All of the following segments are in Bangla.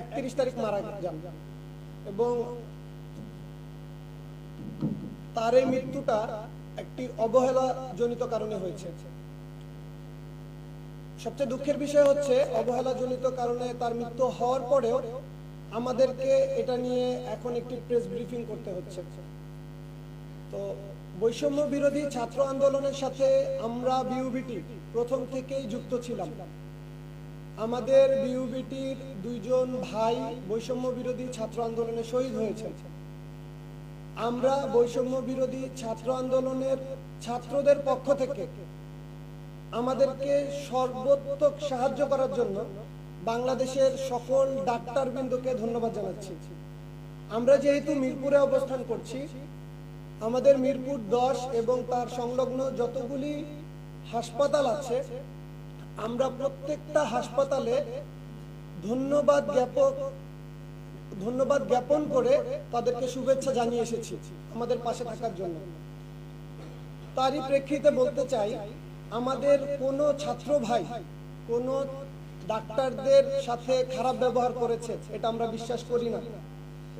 একত্রিশ তারিখ মারা যান। এবং তার এই মৃত্যুটা একটি অবহেলা জনিত কারণে হয়েছে। সবচেয়ে দুঃখের বিষয় হচ্ছে অবহেলা জনিত কারণে তার মৃত্যু হওয়ার পরেও আমাদেরকে এটা নিয়ে এখন একটি প্রেস ব্রিফিং করতে হচ্ছে। তো বৈষম্য বিরোধী ছাত্র আন্দোলনের সাথে আমরা বিউবিটি প্রথম থেকেই যুক্ত ছিলাম। আমাদের বিউবিটির দুইজন ভাই বৈষম্য বিরোধী ছাত্র আন্দোলনে শহীদ হয়েছেন। আমরা বৈষম্য বিরোধী ছাত্র আন্দোলনের ছাত্রদের পক্ষ থেকে আমাদেরকে সর্বোত্তক সাহায্য করার জন্য বাংলাদেশের সকল ডাক্তারবৃন্দকে ধন্যবাদ জানাচ্ছি। আমরা যেহেতু মিরপুরে অবস্থান করছি, আমাদের মিরপুর দশ এবং তার সংলগ্ন যতগুলি হাসপাতাল আছে আমরা প্রত্যেকটা হাসপাতালে ধন্যবাদ জ্ঞাপক, ধন্যবাদ জ্ঞাপন করে তাদেরকে শুভেচ্ছা জানিয়ে এসেছি আমাদের পাশে থাকার জন্য। তারই প্রেক্ষিতে বলতে চাই, আমাদের কোনো ছাত্র ভাই, কোনো ডাক্তারদের সাথে খারাপ ব্যবহার করেছে, এটা আমরা বিশ্বাস করি না।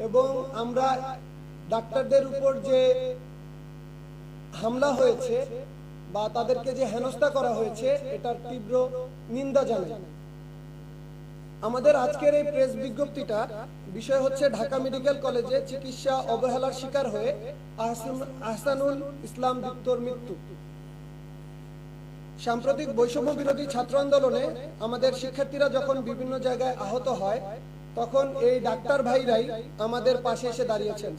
এবং আমরা ডাক্তারদের উপর যে হামলা হয়েছে বা তাদেরকে যে হেনস্থা করা হয়েছে, এটার তীব্র নিন্দা জানাই। আমাদের আজকের এই প্রেস বিজ্ঞপ্তিটা বিষয় হচ্ছে ঢাকা মেডিকেল কলেজে চিকিৎসা অবহেলার শিকার হয়ে আহসানুল ইসলাম দীপ্তর মৃত্যু। সাম্প্রতিক বৈষম্য বিরোধী ছাত্র আন্দোলনে আমাদের শিক্ষার্থীরা যখন বিভিন্ন জায়গায় আহত হয়, তখন এই ডাক্তার ভাইরাই আমাদের পাশে এসে দাঁড়িয়েছেন।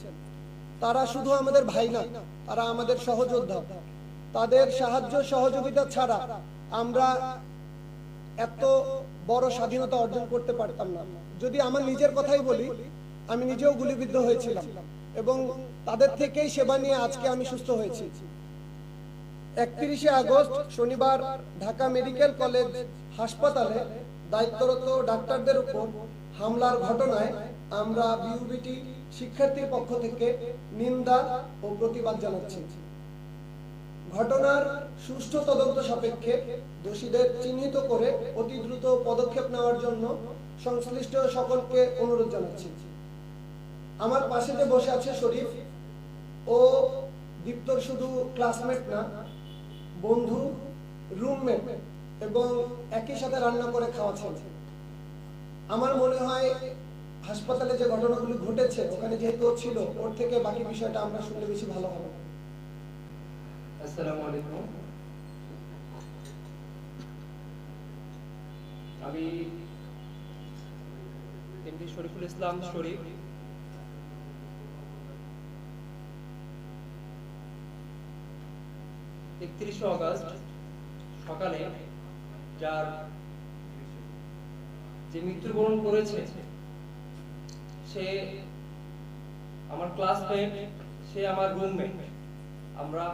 তারা শুধু আমাদের ভাই না, তারা আমাদের সহযোদ্ধা। তাদের সাহায্য সহযোগিতা ছাড়া আমরা এত বড় স্বাধীনতা অর্জন করতে পারতাম না। যদি আমার নিজের কথাই বলি, আমি নিজেও গুলিবিদ্ধ হয়েছিলাম এবং তাদের থেকেই সেবা নিয়ে আজকে আমি সুস্থ হয়েছি। একত্রিশে আগস্ট, শনিবার ঢাকা মেডিকেল কলেজ হাসপাতালে দায়িত্বরত ডাক্তারদের উপর হামলার ঘটনায় আমরা বিউবিটি শিক্ষার্থীর পক্ষ থেকে নিন্দা ও প্রতিবাদ জানাচ্ছি। ঘটনার সুষ্ঠু তদন্ত সাপেক্ষে দোষীদের চিহ্নিত করে অতি দ্রুত পদক্ষেপ নেওয়ার জন্য সংশ্লিষ্ট সকলকে অনুরোধ জানাচ্ছি। আমার পাশে যে বসে আছে শরীফ, ও দীপ্তর শুধু ক্লাসমেট না, বন্ধু রুমমেট এবং একই সাথে রান্না করে খাওয়াচ্ছেন। আমার মনে হয় হাসপাতালে যে ঘটনাগুলি ঘটেছে, ওখানে যেহেতু ছিল, ওর থেকে বাকি বিষয়টা আমরা শুনলে বেশি ভালো হবে। আসসালামু আলাইকুম। আমি এমডি শরীফুল ইসলাম শরীফ। একত্রিশে অগস্ট সকালে যার যে মৃত্যুবরণ করেছে, সে আমার ক্লাসমেট সে আমার রুমমেট আমরা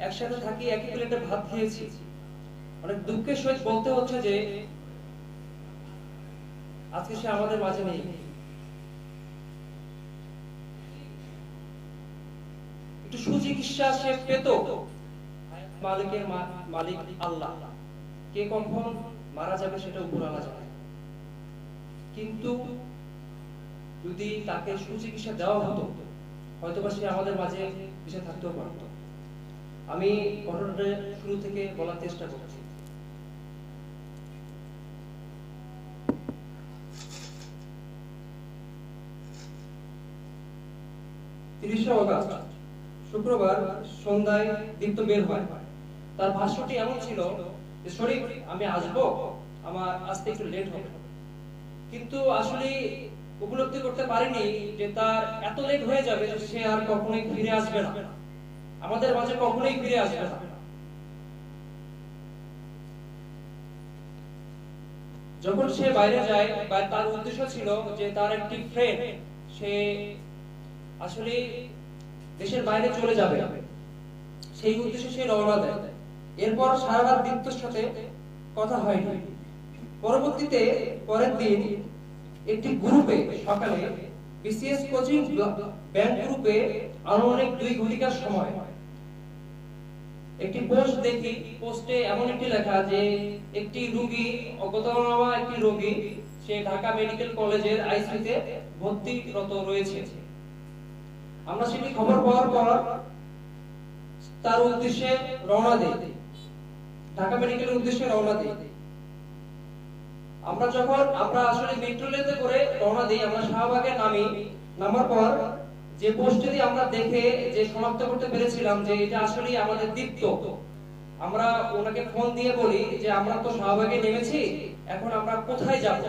একসাথে থাকি, একই প্লেটে ভাত খেয়েছি। অনেক দুঃখের সহিত বলতে হচ্ছে যে, আজকে সে আমাদের মাঝে নেই। একটু সুচিকিৎসা সে পেত। মালিকের মালিক আল্লাহ। কে কখন মারা যাবে সেটা উপর যায় কিন্তু যদি তাকে সুচিকিৎসা দেওয়া হতো, হয়তোবা সে আমাদের মাঝে বেঁচে থাকতেও পারত। আমি ঘটনাটা শুরু থেকে বলার চেষ্টা করছি। শুক্রবার সন্ধ্যায় দীপ্ত বের হয়। তার ভাষ্যটি এমন ছিল যে, শরীফ, আমি আসব? আমার আসতে একটু লেট হবে। কিন্তু আসলে উপলব্ধি করতে পারিনি যে তার এত লেট হয়ে যাবে যে সে আর কখনোই ফিরে আসবে না। আমাদের মাঝে কখনোই ফিরে আসবে না। যখন সে বাইরে যায়, বা তার উদ্দেশ্য ছিল যে তার একটি ফ্রেন্ড সে আসলে দেশের বাইরে চলে যাবে। সেই উদ্দেশ্যে সে রওনা দেয়। এরপর সারা রাত দীপ্তর সাথে কথা হয়নি। পরবর্তীতে পরের দিন একটি গ্রুপে সকালে বিসিএস কোচিং ব্যাংক গ্রুপে আনুমানিক দুই ঘটিকার সময় একটি পোস্ট দেখি পোস্টে এমন একটি লেখা যে, একটি রোগী অজ্ঞাতনামা একটি রোগী, সে ঢাকা মেডিকেল কলেজের আইসিইউতে ভর্তিরত রয়েছে। আমরা সেটি খবর পাওয়ার পর তার উদ্দেশ্যে রওনা দিই। ঢাকা মেডিকেলের উদ্দেশ্যে রওনা দিই। আমরা যখন, আমরা আসলে মেট্রো রেলে করে রওনা দিই, আমরা শাহবাগে নামি, নামার পর যে পোস্টটি আমরা দেখে যে শনাক্ত করতে পেরেছিলাম যে এটা আসলে আমাদের দীপ্ত। আমরা ওনাকে ফোন দিয়ে বলি যে, আমরা তো শাহবাগে নেমেছি, এখন আমরা কোথায় যাব?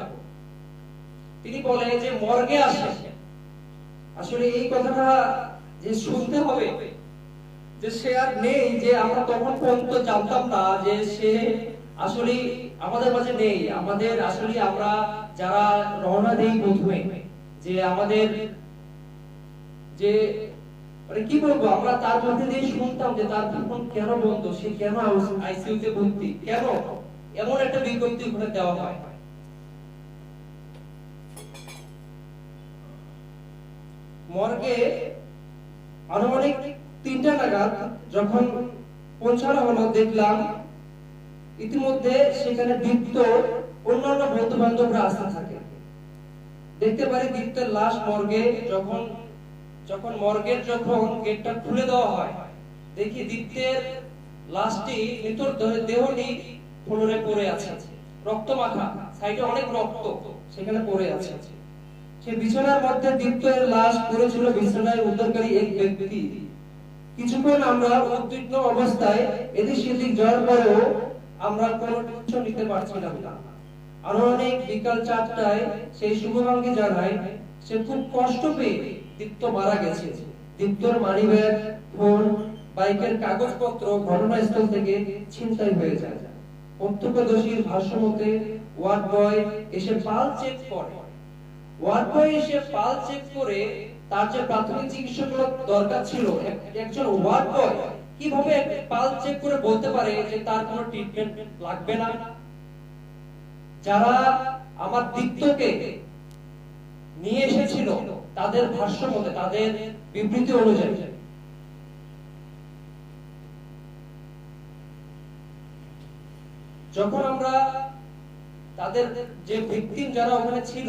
তিনি বলে যে, মর্গে আসে আসলে এই কথাটা যে শুনতে হবে, যে সে আর নেই, যে আমরা তখন পর্যন্ত জানতাম না যে সে আসলে আমাদের মাঝে নেই। আমাদের আসলে আমরা যারা রওনা দেই প্রথমে, যে আমাদের যে মানে কি বলব, আমরা তার মধ্যে দিয়ে শুনতাম যে তার ফোন কেন বন্ধ, সে কেন আইসিইউতে ভর্তি? কেন? এমন একটা বিজ্ঞপ্তি ওখানে দেওয়া হয়। মর্গে আনুমানিক তিনটা নাগাদ যখন পৌঁছানো হলো, দেখলাম ইতিমধ্যে সেখানে দীপ্ত অন্যান্য বন্ধু বান্ধবরা আসতে থাকে। দেখতে পারি দীপ্তের লাশ মর্গে যখন যখন মর্গের যখন গেটটা খুলে দেওয়া হয়, দেখি দীপ্তের লাশটি মৃতর দেহ- দেহটি ফ্লোরে পড়ে আছে। রক্ত মাখা, সাইডে অনেক রক্ত সেখানে পড়ে আছে। সে বিছানার মধ্যে দীপ্তের লাশ পড়েছিল বিছানায় উদ্ধারকারী এক ব্যক্তি। কিছুক্ষণ আমরা উদ্বিগ্ন অবস্থায় এদিক সেদিক যাওয়ার পরেও আমরা কোনো কিছু নিতে পারছিলাম না। আনুমানিক বিকাল চারটায় সেই শুভভাঙ্গি জানায় সে খুব কষ্ট পেয়ে দীপ্ত মারা গেছে। দীপ্তর মানিব্যাগ ফোন বাইকের কাগজপত্র ঘটনাস্থল থেকে ছিনতাই হয়ে যায়। প্রত্যক্ষদর্শীর ভাষ্য মতে ওয়ার্ড বয় এসে পাল চেক করে। ওয়ার্ড বয় এসে পাল চেক করে তার যে প্রাথমিক চিকিৎসাগুলো দরকার ছিল একজন ওয়ার্ড বয় কীভাবে পাল চেক করে বলতে পারে যে তার কোনো ট্রিটমেন্ট লাগবে না? যারা আমার দীপ্তকে নিয়ে এসেছিল তাদের ভাষ্য মতে, তাদের বিবৃতি অনুযায়ী। যখন আমরা তাদের যে ভিকটিম যারা ওখানে ছিল,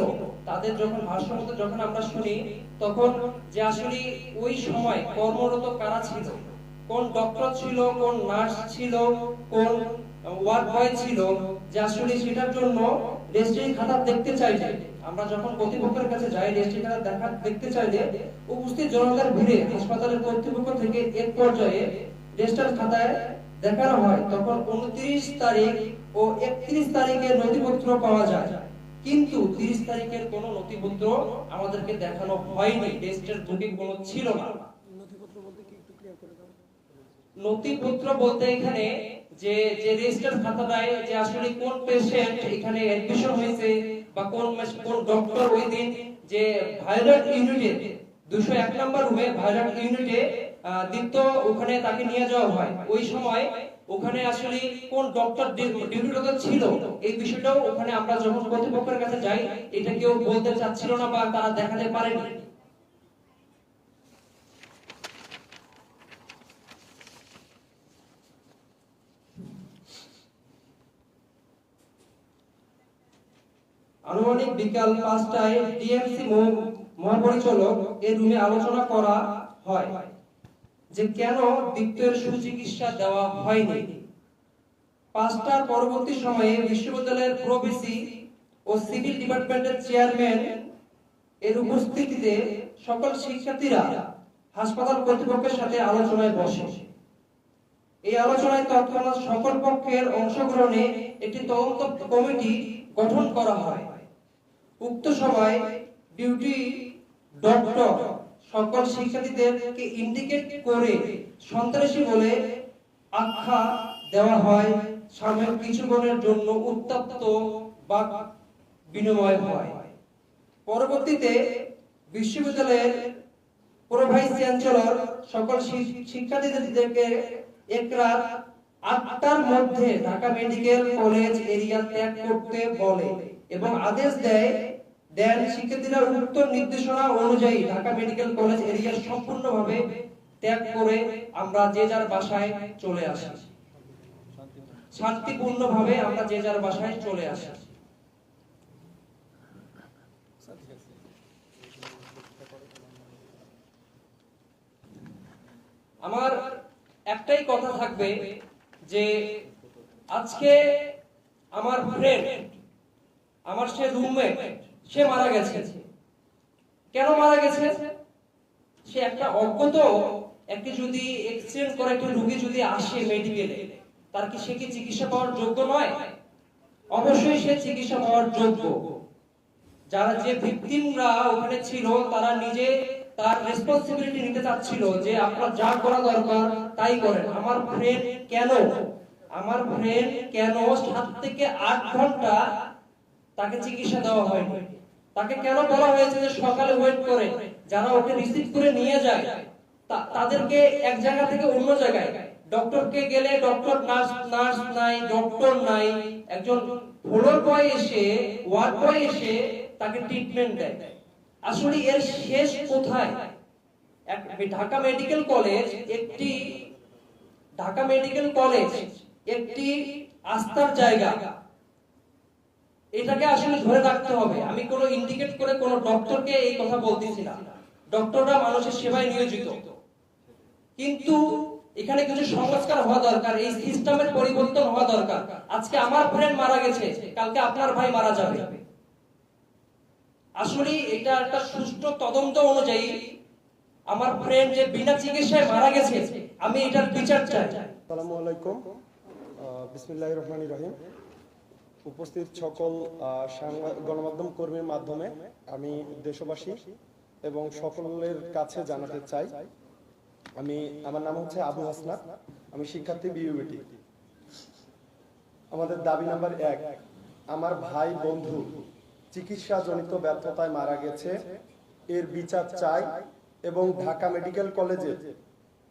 তাদের যখন ভাষ্য মতো যখন আমরা শুনি, তখন যে আসলে ওই সময় কর্মরত কারা ছিল? কোন ডক্টর ছিল, কোন নার্স ছিল, কোন ওয়ার্ড বয় ছিল, যে আসলে সেটার জন্য রেজিস্ট্রি খাতা দেখতে চাইলে আমরা যখন কর্তৃপক্ষের কাছে যাই রেজিস্ট্রি খাতা দেখা, দেখতে চাইলে উপস্থিত জনতার ভিড়ে হাসপাতালের কর্তৃপক্ষ থেকে এক পর্যায়ে রেজিস্টার খাতায় দেখানো হয়, তখন উনত্রিশ তারিখ ও একত্রিশ তারিখের নথিপত্র পাওয়া যায়। কিন্তু তিরিশ তারিখের কোনো নথিপত্র আমাদেরকে দেখানো হয়নি টেস্টের বুকিং কোনো ছিল না। নথিপত্র বলতে কি একটু ক্লিয়ার করে দাও নথিপত্র বলতে এখানে যে যে রেজিস্টার খাতাটায় যে আসলে কোন পেশেন্ট এখানে অ্যাডমিশন হয়েছে বা কোন কোন ডক্টর ওই দিন যে ভাইরাল ইউনিটে 201 নম্বর রুমে ভাইরাল ইউনিটে ওখানে তাকে নিয়ে যাওয়া হয়। ওই সময় ওখানে আসলে কোন ডক্টর ছিল, এই বিষয়টাও ওখানে আমরা যখন কর্তৃপক্ষের কাছে যাই, এটা কেউ বলতে চাচ্ছিল না বা তারা দেখাতে পারেনি। আনুমানিক বিকাল পাঁচটায় ডিএমসি মহাপরিচালক এই রুমে আলোচনা করা হয় যে কেন দীপ্তের সুচিকিৎসা দেওয়া হয়নি। পাঁচটার পরবর্তী সময়ে বিশ্ববিদ্যালয়ের প্রভিসি ও সিভিল ডিপার্টমেন্টের চেয়ারম্যান এর উপস্থিতিতে সকল শিক্ষার্থীরা হাসপাতাল কর্তৃপক্ষের সাথে আলোচনায় বসে। এই আলোচনায় তৎক্ষণাৎ সকল পক্ষের অংশগ্রহণে একটি তদন্ত কমিটি গঠন করা হয়। উক্ত সময় ডিউটি ডক্টর সকল শিক্ষার্থীদেরকে ইন্ডিকেট করে সন্ত্রাসী বলে আখ্যা দেওয়া হয়। সাময়িক কিছুক্ষণের জন্য উত্তপ্ত বা বিনিময় হয়। পরবর্তীতে বিশ্ববিদ্যালয়ের প্রোভাইস চ্যান্সেলর সকল শিক্ষার্থীদেরকে এক রাত আটটার মধ্যে ঢাকা মেডিকেল কলেজ এরিয়া ত্যাগ করতে বলে। এবং আদেশ দেয়, দেন শিক্ষার্থীরা উক্ত নির্দেশনা অনুযায়ী ঢাকা মেডিকেল কলেজ এরিয়া সম্পূর্ণভাবে ত্যাগ করে আমরা যে যার বাসায় চলে আসি। শান্তিপূর্ণভাবে আমরা যে যার বাসায় চলে আসি। আমার একটাই কথা থাকবে যে আজকে আমার ফ্রেন্ড আমার সে রুমমেট সে মারা গেছে। কেন মারা গেছে? সে একটা অজ্ঞত, একটি যদি এক্সিডেন্ট করে একটি রোগী যদি আসে মেডিকেলে তার কি সে কি চিকিৎসা পাওয়ার যোগ্য নয়? অবশ্যই সে চিকিৎসা পাওয়ার যোগ্য। যারা যে ভিকটিমরা ওখানে ছিল, তারা নিজে তার রেসপন্সিবিলিটি নিতে চাচ্ছিল যে আপনার যা করা দরকার তাই করেন। আমার ফ্রেন্ড কেন? আমার ফ্রেন্ড কেন সাত থেকে আট ঘণ্টা তাকে চিকিৎসা দেওয়া হয়নি। তাকে কেন বলা হয়েছে যে সকালে ওয়েট করে? যারা ওকে রিসিভ করে নিয়ে যায় তাদেরকে এক জায়গা থেকে অন্য জায়গায়। ডক্টরকে গেলে ডক্টর নার্স নার্স নাই ডক্টর নাই। একজন ফ্লোর বয় এসে, ওয়ার্ড বয় এসে তাকে ট্রিটমেন্ট দেয়। আসলে এর শেষ কোথায়? ঢাকা মেডিকেল কলেজ একটি ঢাকা মেডিকেল কলেজ একটি আস্থার জায়গা। এটাকে আসলে ধরে রাখতে হবে। আমি কোনো ইন্ডিকেট করে কোনো ডক্টরকে এই কথা বলতেছি না। ডক্টররা মানুষের সেবায় নিয়োজিত। কিন্তু এখানে কিছু সংস্কার হওয়া দরকার, এই সিস্টেমের পরিবর্তন হওয়া দরকার। আজকে আমার ফ্রেন্ড মারা গেছে, কালকে আপনার ভাই মারা যাবে। আসলে এটা একটা সুষ্ঠু তদন্ত অনুযায়ী আমার ফ্রেন্ড যে বিনা চিকিৎসায় মারা গেছে, আমি এটার বিচার চাই। আসসালামু আলাইকুম। বিসমিল্লাহ রহমান রহিম। উপস্থিত সকল গণমাধ্যম কর্মীর মাধ্যমে আমি দেশবাসী এবং সকলের কাছে জানাতে চাই। আমি, আমার নাম হচ্ছে আবু হাসনাত, আমি শিক্ষার্থী বিউবিটি আমাদের দাবি নাম্বার এক, আমার ভাই বন্ধু চিকিৎসাজনিত ব্যর্থতায় মারা গেছে, এর বিচার চাই এবং ঢাকা মেডিকেল কলেজে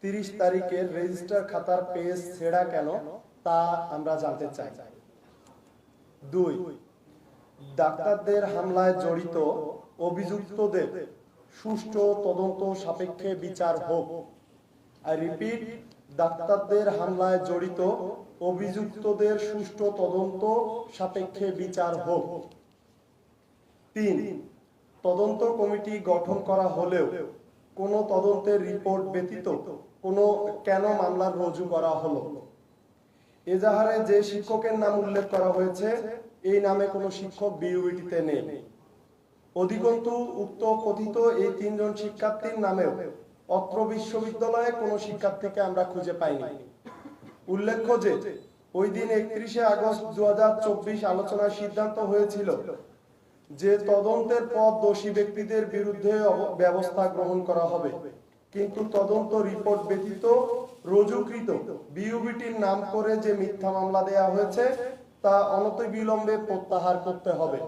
তিরিশ তারিখের রেজিস্টার খাতার পেজ ছেঁড়া কেন তা আমরা জানতে চাই। দুই, ডাক্তারদের হামলায় জড়িত অভিযুক্তদের সুষ্ঠু তদন্ত সাপেক্ষে বিচার হোক। আই রিপিট ডাক্তারদের হামলায় জড়িত অভিযুক্তদের সুষ্ঠু তদন্ত সাপেক্ষে বিচার হোক। তিন, তদন্ত কমিটি গঠন করা হলেও কোনো তদন্তের রিপোর্ট ব্যতীত কোনো কেন মামলা রুজু করা হলো? এজাহারে যে শিক্ষকের নাম উল্লেখ করা হয়েছে, এই নামে কোনো শিক্ষক বিউবিটিতে নেই। অধিকন্তু উক্ত কথিত এই তিনজন শিক্ষার্থীর নামেও অত্র বিশ্ববিদ্যালয়ে কোনো শিক্ষার্থীকে আমরা খুঁজে পাইনি। উল্লেখ্য যে, ওই দিন একত্রিশে আগস্ট দু হাজার চব্বিশ আলোচনার সিদ্ধান্ত হয়েছিল যে তদন্তের পর দোষী ব্যক্তিদের বিরুদ্ধে ব্যবস্থা গ্রহণ করা হবে। কিন্তু তদন্ত রিপোর্ট ব্যতীত রুজুকৃত বিউবিটির নাম করে যে মিথ্যা মামলা দেয়া হয়েছে, তা অনতিবিলম্বে প্রত্যাহার করতে হবে।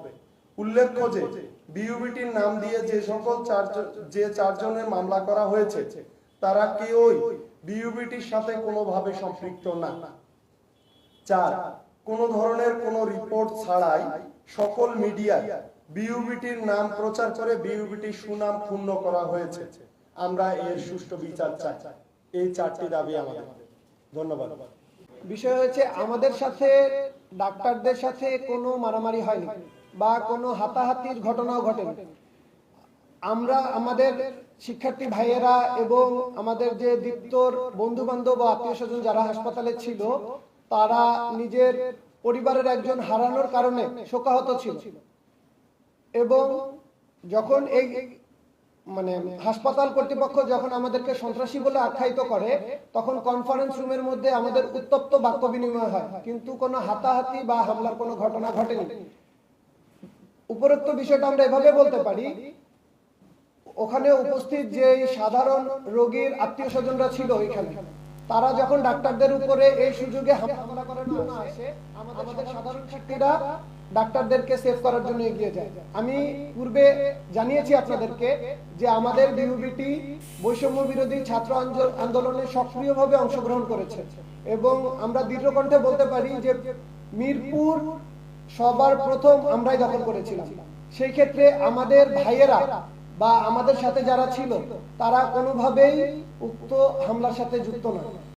উল্লেখ্য যে বিউবিটির নাম দিয়ে যে সকল চারজন যে চারজনের মামলা করা হয়েছে, তারা কেউই বিউবিটির সাথে কোনোভাবে সম্পৃক্ত না। চার, কোন ধরনের কোন রিপোর্ট ছাড়াই সকল মিডিয়ায় বিউবিটির নাম প্রচার করে বিউবিটির সুনাম ক্ষুণ্ণ করা হয়েছে। আমরা এর সুষ্ঠু বিচার চাই। এই চারটি দাবি আমাদের। ধন্যবাদ। বিষয় হচ্ছে, আমাদের সাথে, ডাক্তারদের সাথে কোনো মারামারি হয়নি বা কোনো হাতাহাতির ঘটনাও ঘটেনি। আমরা, আমাদের শিক্ষার্থী ভাইয়েরা এবং আমাদের যে দীপ্তর বন্ধু বান্ধব আত্মীয় স্বজন যারা হাসপাতালে ছিল, তারা নিজের পরিবারের একজন হারানোর কারণে শোকাহত ছিল। এবং যখন এই মানে হাসপাতাল কর্তৃপক্ষ যখন আমাদেরকে সন্ত্রাসী বলে আখ্যায়িত করে, তখন কনফারেন্স রুমের মধ্যে আমাদের উত্তপ্ত বাক্য বিনিময় হয়। কিন্তু কোনো হাতাহাতি বা হামলার কোনো ঘটনা ঘটেনি। উপরোক্ত বিষয়টা আমরা এভাবে বলতে পারি, ওখানে উপস্থিত যে সাধারণ রোগীর আত্মীয় স্বজনরা ছিল ওইখানে, তারা যখন ডাক্তারদের উপরে এই সুযোগে হামলা করার জন্য আসে, আমাদের সাধারণ শিক্ষার্থীরা ডাক্তারদেরকে সেভ করার জন্য এগিয়ে যায়। আমি পূর্বে জানিয়েছি আপনাদেরকে যে আমাদের বিউবিটি বৈষম্য বিরোধী ছাত্র আন্দোল- আন্দোলনে সক্রিয়ভাবে অংশগ্রহণ করেছে। এবং আমরা দৃঢ় কণ্ঠে বলতে পারি যে মিরপুর সবার প্রথম আমরাই দখল করেছিলাম। সেই ক্ষেত্রে আমাদের ভাইয়েরা বা আমাদের সাথে যারা ছিল, তারা কোনোভাবেই উক্ত হামলার সাথে যুক্ত নয়।